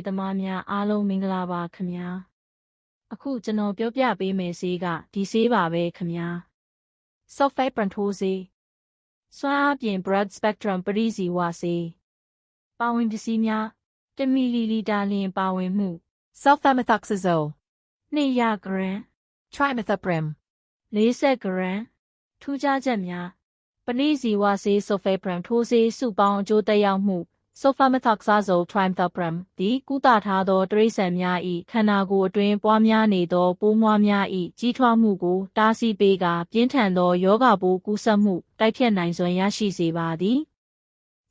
ရေးသမားများအားလုံးမင်္ဂလာပါခင်ဗျာအခုကျွန်တော်ပြောပြပေးမယ်ဈေးကဒီဈေးပါပဲခင်ဗျာ sulfate ပန်ထိုးဈေးစွမ်းအားပြင် broad spectrum ပရိစီဝဈေးပါဝင်ပစ္စည်းများ1မီလီလီတာလျင်ပါဝင်မှု sulfamethoxazole, 2ရာဂရမ် trimethoprim, 40ဂရမ်ထူးခြားချက်များပရိစီဝဈေး sulfate ပန်ထိုးဈေးစုပေါင်းအကျိုးသက်ရောက်မှု sulfamethoxazole trimethoprim သည်ကုသထားသောတရိษံများ၏ခန္ဓာကိုယ်အတွင်းပွားများနေသောပိုးမွှားများ၏ကြီးထွားမှုကိုတားဆီးပေးကာပြင်းထန်သောယောဂပိုးကူးစက်မှုတိုက်ဖျက်နိုင်စွမ်းရရှိစေပါသည်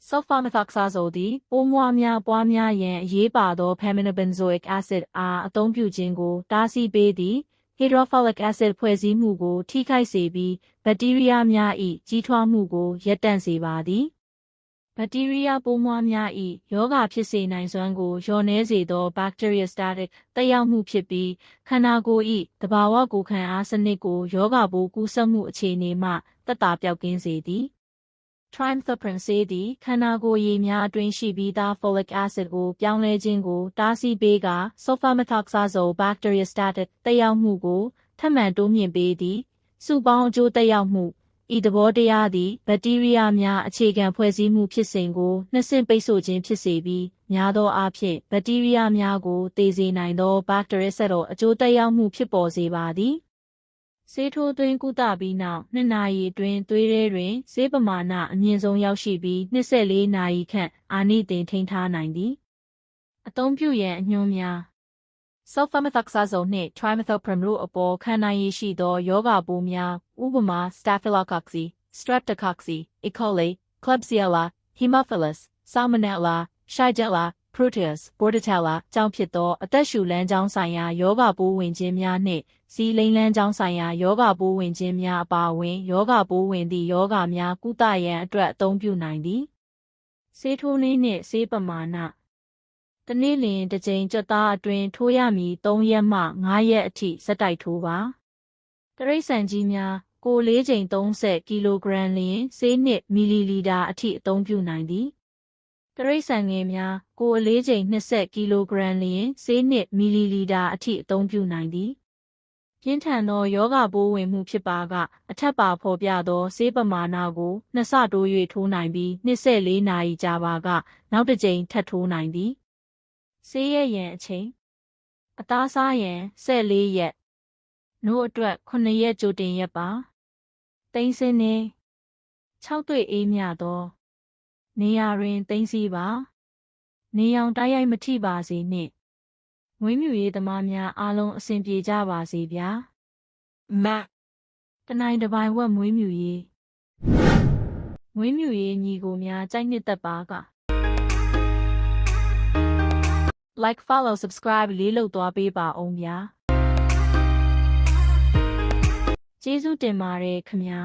sulfamethoxazole သည်ပိုးမွှားများပွားများရန်အရေးပါသော paminobenzoic acid အားအသုံးပြုခြင်းကိုတားဆီးပေးသည် hydrofolic acid ဖွဲ့စည်းမှုကို ထိခိုက်စေပြီးဘက်တီးရီးယားများ၏ကြီးထွားမှုကိုရပ်တန့်စေပါသည် ဘက်တီးရီးယားပိုးမွှားများ၏ယောဂဖြစ်စေနိုင်စွမ်းကိုလျော့နည်းစေသော bacteriostatic တက်ရောက်မှုဖြစ်ပြီးခန္ဓာကိုယ်၏တဘာဝကိုယ်ခံအားစနစ်ကိုယောဂပိုးကူးစက်မှုအခြေအနေမှတက်တာပြောက်ကင်းစေသည် trimethoprim ဆေးသည်ခန္ဓာကိုယ်ရည်များအတွင်းရှိပြီးသား folic acid ကိုပြောင်းလဲခြင်းကိုတားဆီးပေးကာ sulfamethoxazole bacteriostatic တက်ရောက်မှုကိုထပ်မံတိုးမြင့်ပေးသည်စုပေါင်းအကျိုးတက်ရောက်မှု ဤသဘောတရားသည်ဘက်တီးရီးယားများအခြေခံဖွဲ့စည်းမှုဖြစ်စဉ်ကိုနှစင်ပိတ်ဆို့ခြင်းဖြစ်စေပြီးများသောအားဖြင့်ဘက်တီးရီးယားများကိုတည်စေနိုင်သော bactericidal အကျိုးတက်ရောက်မှုဖြစ်ပေါ်စေပါသည်ဆေးထိုးသွင်းကုသပြီးနောက်2နာရီအတွင်းသွေးထဲတွင်ဆေးပမာဏအမြင့်ဆုံးရောက်ရှိပြီး24နာရီခန့်အာနိသင်ထိန်းထားနိုင်သည်အသုံးပြုရန်အညွှန်းများ sulfamethoxazole နှင့် trimethoprim တို့အပေါ်ခံနိုင်ရည်ရှိသောယောဂပိုးများဥပမာ staphylococcus, streptococcus, E. coli, Klebsiella, Haemophilus, Salmonella, Shigella, Proteus, Bordetella ကြောင့်ဖြစ်သောအသက်ရှူလမ်းကြောင်းဆိုင်ရာယောဂပိုးဝင်ခြင်းများနှင့်စီးလိမ်လန်းကြောင်းဆိုင်ရာယောဂပိုးဝင်ခြင်းများအပါအဝင်ယောဂပိုးဝင်သည့်ယောဂများကုသရန်အတွက်အသုံးပြုနိုင်သည်ဆေးထိုးနည်းနှင့်ဆေးပမာဏ တနေ့လျင်တစ်ကြိမ်ကြက်သားအတွင်းထိုးရမည်3ရက်မှ5ရက်အထိစက်တိုက်ထိုးပါတရိတ်ဆန်ကြီးများကို၄ချိန်30ကီလိုဂရမ်လျင်ဆေးနှစ်မီလီလီတာအထိအသုံးပြုနိုင်သည်တရိတ်ဆန်ငယ်များကိုအလေးချိန်20ကီလိုဂရမ်လျင်ဆေးနှစ်မီလီလီတာအထိအသုံးပြုနိုင်သည်ပြင်းထန်သောယောဂပိုးဝင်မှုဖြစ်ပါကအထက်ပါဖော်ပြသောဆေးပမာဏကိုနှစ်ဆတိုး၍ထိုးနိုင်ပြီး24နာရီကြာပါက နောက်တစ်ကြိမ်ထပ်ထိုးနိုင်သည် ဆေးရရန်အချိန်အသားစားရန်14ရက်နို့အတွက်9ရက်ကြိုတင်ရက်ပါတိန်းစင်းနေ6တွေ့အေးမြသောနေရာတွင်တိန်းစီပါ နေအောင်တိုက်ရိုက်မထိပါစေနှင့်ငွေမြူရေးသမားများအားလုံးအဆင်ပြေကြပါစေဗျာ MAC, တနိုင်တစ်ပိုင်ဝက်မွေးမြူရေးမွေးမြူရေးညီကိုများကြိုက်နှစ်သက်ပါက like follow subscribe လေးလုပ်သွားပေးပါအောင်ဗျာကျေးဇူးတင်ပါတယ်ခင်ဗျာ